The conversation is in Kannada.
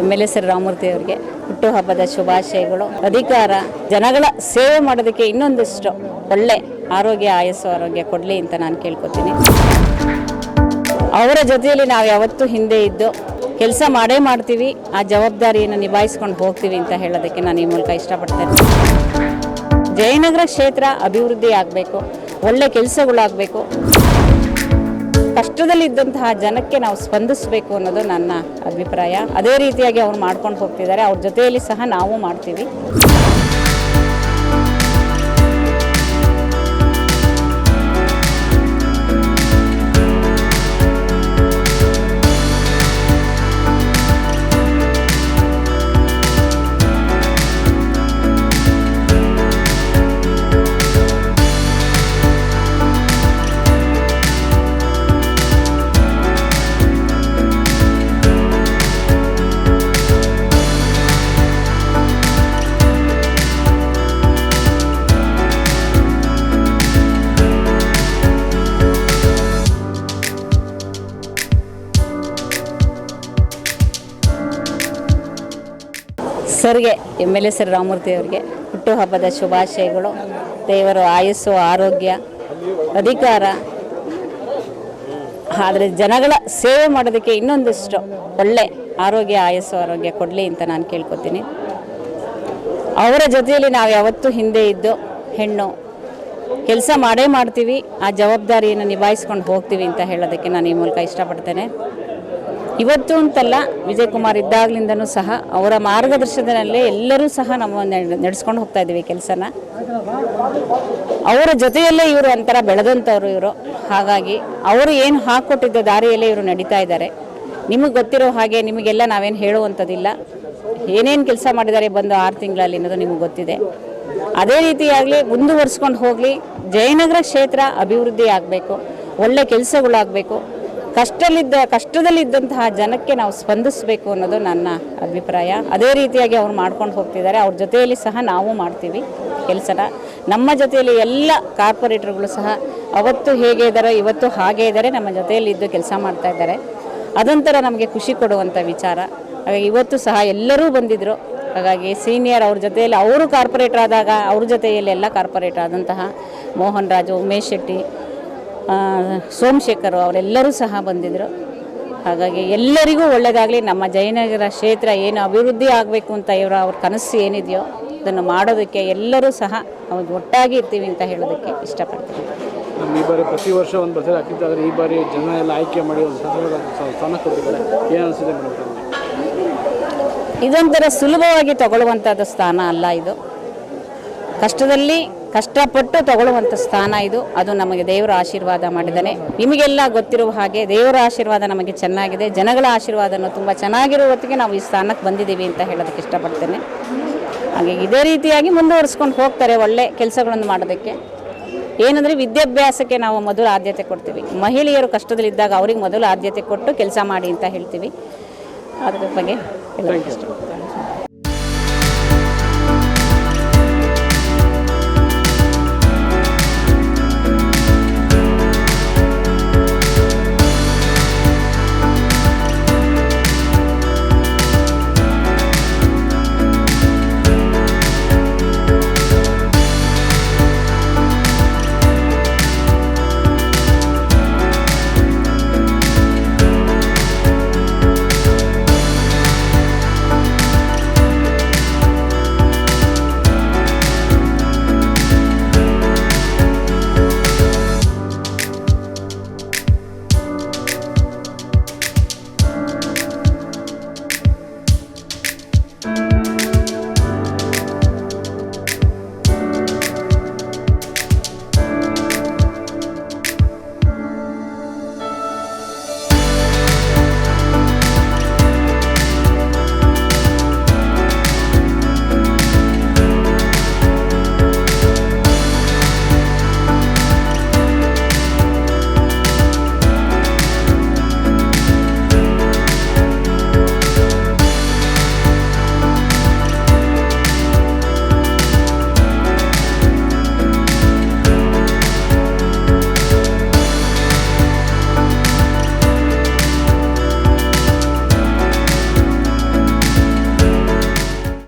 M L A sir Ramamurthy ಅವರಿಗೆ ಹುಟ್ಟುಹಬ್ಬದ ಶುಭಾಶಯಗಳು. ಅಧಿಕಾರ, ಜನಗಳ ಸೇವೆ ಮಾಡೋದಕ್ಕೆ ಇನ್ನೊಂದಿಷ್ಟು ಒಳ್ಳೆ ಆರೋಗ್ಯ, ಆಯಸ್ಸು, ಆರೋಗ್ಯ ಕೊಡಲಿ ಅಂತ ನಾನು ಕೇಳ್ಕೊತೀನಿ. ಅವರ ಜೊತೆಯಲ್ಲಿ ನಾವು ಯಾವತ್ತೂ ಹಿಂದೆ ಇದ್ದು ಕೆಲಸ ಮಾಡೇ ಮಾಡ್ತೀವಿ, ಆ ಜವಾಬ್ದಾರಿಯನ್ನು ನಿಭಾಯಿಸ್ಕೊಂಡು ಹೋಗ್ತೀವಿ ಅಂತ ಹೇಳೋದಕ್ಕೆ ನಾನು ಈ ಮೂಲಕ ಇಷ್ಟಪಡ್ತೇನೆ ಜಯನಗರ ಕ್ಷೇತ್ರ ಅಭಿವೃದ್ಧಿ ಆಗಬೇಕು, ಒಳ್ಳೆ ಕೆಲಸಗಳಾಗಬೇಕು. ಕಷ್ಟದಲ್ಲಿದ್ದಂತಹ ಜನಕ್ಕೆ ನಾವು ಸ್ಪಂದಿಸಬೇಕು ಅನ್ನೋದು ನನ್ನ ಅಭಿಪ್ರಾಯ. ಅದೇ ರೀತಿಯಾಗಿ ಅವ್ರು ಮಾಡ್ಕೊಂಡು ಹೋಗ್ತಿದ್ದಾರೆ. ಅವ್ರ ಜೊತೆಯಲ್ಲಿ ಸಹ ನಾವು ಮಾಡ್ತೀವಿ. ಸರ್ಗೆ, M L A sir Ramamurthy ಅವರಿಗೆ ಹುಟ್ಟುಹಬ್ಬದ ಶುಭಾಶಯಗಳು. ದೇವರು ಆಯಸ್ಸು, ಆರೋಗ್ಯ, ಅಧಿಕಾರ. ಆದರೆ ಜನಗಳ ಸೇವೆ ಮಾಡೋದಕ್ಕೆ ಇನ್ನೊಂದಿಷ್ಟು ಒಳ್ಳೆ ಆರೋಗ್ಯ, ಆಯಸ್ಸು, ಆರೋಗ್ಯ ಕೊಡಲಿ ಅಂತ ನಾನು ಕೇಳ್ಕೊತೀನಿ. ಅವರ ಜೊತೆಯಲ್ಲಿ ನಾವು ಯಾವತ್ತೂ ಹಿಂದೆ ಇದ್ದು ಹೆಣ್ಣು ಕೆಲಸ ಮಾಡೇ ಮಾಡ್ತೀವಿ, ಆ ಜವಾಬ್ದಾರಿಯನ್ನು ನಿಭಾಯಿಸ್ಕೊಂಡು ಹೋಗ್ತೀವಿ ಅಂತ ಹೇಳೋದಕ್ಕೆ ನಾನು ಈ ಮೂಲಕ ಇಷ್ಟಪಡ್ತೇನೆ. ಇವತ್ತು ಅಂತಲ್ಲ ವಿಜಯ್ ಕುಮಾರ್ ಇದ್ದಾಗಲಿಂದನೂ ಸಹ ಅವರ ಮಾರ್ಗದರ್ಶನದಲ್ಲೇ ಎಲ್ಲರೂ ಸಹ ನಾವು ನಡೆಸ್ಕೊಂಡು ಹೋಗ್ತಾ ಇದ್ದೀವಿ ಕೆಲಸನ. ಅವರ ಜೊತೆಯಲ್ಲೇ ಇವರು ಒಂಥರ ಬೆಳೆದಂಥವ್ರು ಇವರು. ಹಾಗಾಗಿ ಅವರು ಏನು ಹಾಕ್ಕೊಟ್ಟಿದ್ದ ದಾರಿಯಲ್ಲೇ ಇವರು ನಡೀತಾ ಇದ್ದಾರೆ. ನಿಮಗೆ ಗೊತ್ತಿರೋ ಹಾಗೆ ನಿಮಗೆಲ್ಲ ನಾವೇನು ಹೇಳುವಂಥದ್ದಿಲ್ಲ. ಏನೇನು ಕೆಲಸ ಮಾಡಿದ್ದಾರೆ ಬಂದು ಆರು ತಿಂಗಳಲ್ಲಿ ಅನ್ನೋದು ನಿಮಗೆ ಗೊತ್ತಿದೆ. ಅದೇ ರೀತಿಯಾಗಲಿ ಮುಂದುವರಿಸ್ಕೊಂಡು ಹೋಗಲಿ, ಜಯನಗರ ಕ್ಷೇತ್ರ ಅಭಿವೃದ್ಧಿ ಆಗಬೇಕು, ಒಳ್ಳೆ ಕೆಲಸಗಳಾಗಬೇಕು ಕಷ್ಟದಲ್ಲಿದ್ದ ಕಷ್ಟದಲ್ಲಿದ್ದಂತಹ ಜನಕ್ಕೆ ನಾವು ಸ್ಪಂದಿಸಬೇಕು ಅನ್ನೋದು ನನ್ನ ಅಭಿಪ್ರಾಯ. ಅದೇ ರೀತಿಯಾಗಿ ಅವ್ರು ಮಾಡ್ಕೊಂಡು ಹೋಗ್ತಿದ್ದಾರೆ. ಅವ್ರ ಜೊತೆಯಲ್ಲಿ ಸಹ ನಾವು ಮಾಡ್ತೀವಿ ಕೆಲಸನ. ನಮ್ಮ ಜೊತೆಯಲ್ಲಿ ಎಲ್ಲ ಕಾರ್ಪೊರೇಟರ್ಗಳು ಸಹ ಅವತ್ತು ಹೇಗೆ ಇದ್ದಾರೆ ಇವತ್ತು ಹಾಗೆ ಇದ್ದಾರೆ ನಮ್ಮ ಜೊತೆಯಲ್ಲಿ ಇದ್ದು ಕೆಲಸ ಮಾಡ್ತಾ ಇದ್ದಾರೆ. ಅದೊಂಥರ ನಮಗೆ ಖುಷಿ ಕೊಡುವಂಥ ವಿಚಾರ. ಹಾಗಾಗಿ ಇವತ್ತು ಸಹ ಎಲ್ಲರೂ ಬಂದಿದ್ದರು ಹಾಗಾಗಿ ಸೀನಿಯರ್ ಅವ್ರ ಜೊತೆಯಲ್ಲಿ ಅವರು ಕಾರ್ಪೊರೇಟರ್ ಆದಾಗ ಅವ್ರ ಜೊತೆಯಲ್ಲಿ ಎಲ್ಲ ಕಾರ್ಪೊರೇಟರ್ ಆದಂತಹ ಮೋಹನ್ ರಾಜು, ಉಮೇಶ್ ಶೆಟ್ಟಿ ಸೋಮಶೇಖರ್ ಅವರೆಲ್ಲರೂ ಸಹ ಬಂದಿದ್ದರು ಹಾಗಾಗಿ ಎಲ್ಲರಿಗೂ ಒಳ್ಳೆಯದಾಗಲಿ ನಮ್ಮ ಜಯನಗರ ಕ್ಷೇತ್ರ ಏನು ಅಭಿವೃದ್ಧಿ ಆಗಬೇಕು ಅಂತ ಇವರ ಅವ್ರ ಕನಸು ಏನಿದೆಯೋ ಅದನ್ನು ಮಾಡೋದಕ್ಕೆ ಎಲ್ಲರೂ ಸಹ ಅವ್ರು ಒಟ್ಟಾಗಿ ಇರ್ತೀವಿ ಅಂತ ಹೇಳೋದಕ್ಕೆ ಇಷ್ಟಪಡ್ತೀವಿ ಈ ಬಾರಿ ಪ್ರತಿ ವರ್ಷ ಒಂದು ಬಸ್ ಹಾಕಿದ್ದಾದ್ರೆ ಈ ಬಾರಿ ಜನ ಎಲ್ಲ ಆಯ್ಕೆ ಮಾಡಿ ಒಂದು ಸ್ಥಾನ ಕೊಟ್ಟಿದ್ದಾರೆ. ಏನು ಅನಿಸಿದೆ ಇದೊಂಥರ ಸುಲಭವಾಗಿ ತಗೊಳ್ಳುವಂಥದ್ದು ಸ್ಥಾನ ಅಲ್ಲ ಇದು. ಕಷ್ಟದಲ್ಲಿ ಕಷ್ಟಪಟ್ಟು ತಗೊಳ್ಳುವಂಥ ಸ್ಥಾನ ಇದು. ಅದು ನಮಗೆ ದೇವರ ಆಶೀರ್ವಾದ ಮಾಡಿದ್ದಾನೆ. ನಿಮಗೆಲ್ಲ ಗೊತ್ತಿರುವ ಹಾಗೆ ದೇವರ ಆಶೀರ್ವಾದ ನಮಗೆ ಚೆನ್ನಾಗಿದೆ. ಜನಗಳ ಆಶೀರ್ವಾದನೂ ತುಂಬ ಚೆನ್ನಾಗಿರೋ ಹೊತ್ತಿಗೆ ನಾವು ಈ ಸ್ಥಾನಕ್ಕೆ ಬಂದಿದ್ದೀವಿ ಅಂತ ಹೇಳೋದಕ್ಕೆ ಇಷ್ಟಪಡ್ತೇನೆ. ಹಾಗೆ ಇದೇ ರೀತಿಯಾಗಿ ಮುಂದುವರಿಸ್ಕೊಂಡು ಹೋಗ್ತಾರೆ ಒಳ್ಳೆ ಕೆಲಸಗಳನ್ನು ಮಾಡೋದಕ್ಕೆ. ಏನಂದರೆ ವಿದ್ಯಾಭ್ಯಾಸಕ್ಕೆ ನಾವು ಮೊದಲು ಆದ್ಯತೆ ಕೊಡ್ತೀವಿ. ಮಹಿಳೆಯರು ಕಷ್ಟದಲ್ಲಿದ್ದಾಗ ಅವ್ರಿಗೆ ಮೊದಲು ಆದ್ಯತೆ ಕೊಟ್ಟು ಕೆಲಸ ಮಾಡಿ ಅಂತ ಹೇಳ್ತೀವಿ. ಅದರ ಬಗ್ಗೆ ಎಲ್ಲ